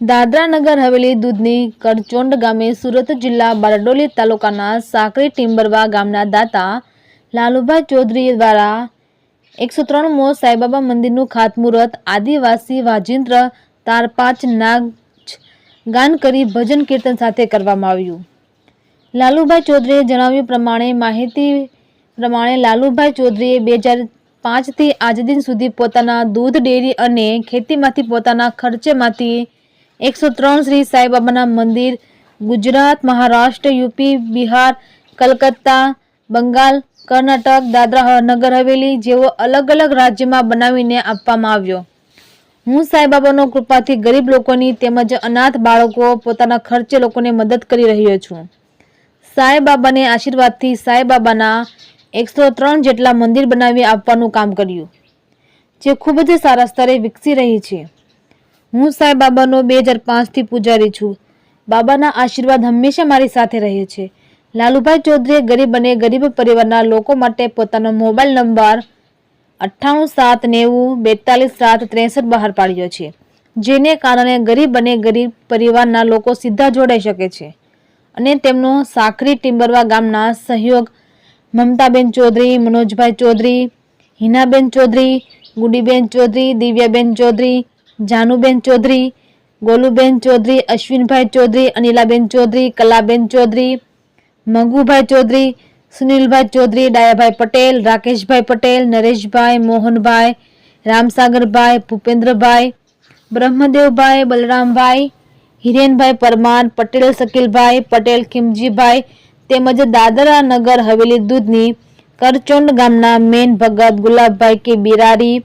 દાદરા નગર હવેલી દૂધની કરચોંડ ગામે સુરત જિલ્લા બારડોલી તાલુકાના સાંકરી ટિમ્બરવા ગામના દાતા લાલુભાઈ ચૌધરી દ્વારા એકસો ત્રણ મો સાંઈબાબા મંદિરનું ખાતમુહૂર્ત, આદિવાસી વાજિંત્ર, તારપાચ, નાગ ગાન કરી ભજન કીર્તન સાથે કરવામાં આવ્યું. લાલુભાઈ ચૌધરીએ જણાવ્યું પ્રમાણે, માહિતી પ્રમાણે લાલુભાઈ ચૌધરીએ બે હજાર પાંચથી આજ દિન સુધી પોતાના દૂધ, ડેરી અને ખેતીમાંથી પોતાના ખર્ચેમાંથી એકસો ત્રણ શ્રી સાંઈબાબાના મંદિર, ગુજરાત, મહારાષ્ટ્ર, યુપી, બિહાર, કલકત્તા, બંગાળ, કર્ણાટક, દાદરા નગર હવેલી જેવો અલગ અલગ રાજ્યમાં બનાવીને આપવામાં આવ્યો. હું સાંઈબાબાનો કૃપાથી ગરીબ લોકોની તેમજ અનાથ બાળકો પોતાના ખર્ચે લોકોને મદદ કરી રહ્યો છું. સાંઈબાબાને આશીર્વાદથી સાંઈબાબાના એકસો ત્રણ જેટલા મંદિર બનાવી આપવાનું કામ કર્યું, જે ખૂબ જ સારા સ્તરે વિકસી રહી છે. હું સાંઈબાબાનો બે હજાર પાંચથી પૂજારી છું. બાબાના આશીર્વાદ હંમેશા મારી સાથે રહે છે. લાલુભાઈ ચૌધરીએ ગરીબ અને ગરીબ પરિવારના લોકો માટે પોતાનો મોબાઈલ નંબર અઠ્ઠાણું સાત નેવું બેતાલીસ સાત ત્રેસઠ બહાર પાડ્યો છે, જેને કારણે ગરીબ અને ગરીબ પરિવારના લોકો સીધા જોડાઈ શકે છે. અને તેમનો સાખરી ટિમ્બરવા ગામના સહયોગ મમતાબેન ચૌધરી, મનોજભાઈ ચૌધરી, હિનાબેન ચૌધરી, ગુડીબેન ચૌધરી, દિવ્યાબેન ચૌધરી જાનુબેન ચૌધરી, ગોલુબેન ચૌધરી, અશ્વિનભાઈ ચૌધરી, અનિલાબેન ચૌધરી, કલાબેન ચૌધરી, મંગુભાઈ ચૌધરી, સુનિલભાઈ ચૌધરી, ડાયાભાઈ પટેલ, રાકેશભાઈ પટેલ, નરેશભાઈ, મોહનભાઈ, રામસાગરભાઈ, ભૂપેન્દ્રભાઈ, બ્રહ્મદેવભાઈ, બલરામભાઈ, હિરેનભાઈ પરમાર, પટેલ શકીલભાઈ પટેલ ખીમજીભાઈ, તેમજ દાદરા નગર હવેલી દૂધની કરચોંડ ગામના main Bhagat Gulabbhai K Birari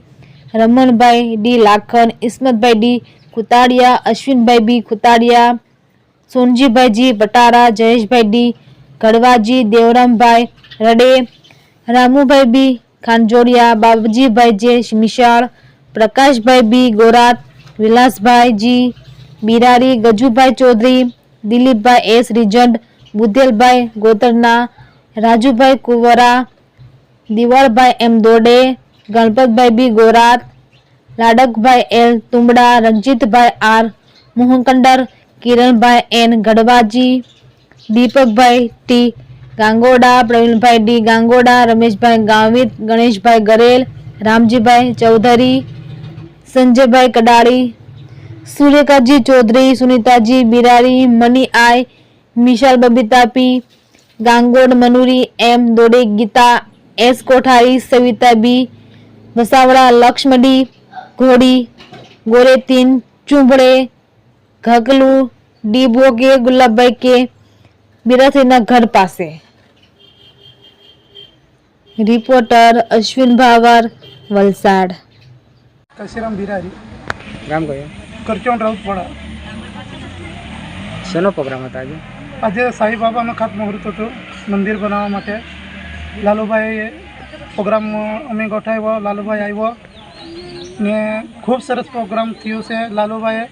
Ramanbhai D Lakhan Ismatbhai D Khutadiya Ashwinbhai B Khutadiya Sonjibhaiji G Batara, Jayeshbhai D Gadhvaji, Devrambhai Rade, Ramubhai B Khanjodiya Babjibhai J Mishal, Prakashbhai B Gorat, Vilasbhai G Birari, Gajubhai Chaudhari, Dilipbhai S Rijand Budhelbhai Gotarna, Rajubhai Kunvara, Diwalbhai M Dode Ganpatbhai B Gorat, Ladakbhai L Tumbda, Ranjitbhai R, Mohankandar, Kiranbhai N Gadhvaji, Deepakbhai T Gangoda, Pravinbhai D Gangoda, Rameshbhai Gavit, Ganeshbhai Garel, Ramjibhai Chaudhari, Sanjaybhai Kadali Suryakaji Chaudhari, Sunitaji Birari, Mani I Mishal Babita P Gangod Manuri, M Dode Gita, S Kothari Savita B Vasavada Laxmadi Ghodi Goretin Chumbade ઘગલું ડીબો કે ગુલાબભાઈ કે બિરાથીના ઘર પાસે. Reporter Ashwin Bhavar Valsad. Kashiram Birari. ગામ કયો? કરચોણ રાઉતવાડા. શેનો programme હતો આજે? આજે સાંઈબાબાનો ખાતમુહૂર્ત હતું મંદિર બનાવવા માટે. લાલુભાઈ પ્રોગ્રામ અમે ગોઠવ્યો લાલુભાઈ આવ્યો. ને ખૂબ સરસ પ્રોગ્રામ થયો છે. લાલુભાઈએ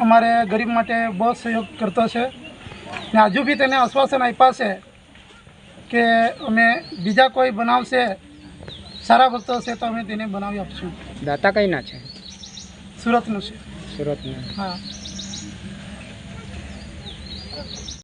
અમારે ગરીબ માટે બહુ સહયોગ કરતો છે. ને હજુ બી તેને આશ્વાસન આપ્યા છે કે અમે બીજા કોઈ બનાવશે સારા ભક્તો છે તો અમે તેને બનાવી આપશું. દાતા કઈ ના છે? સુરતનું છે. સુરતનું. હા.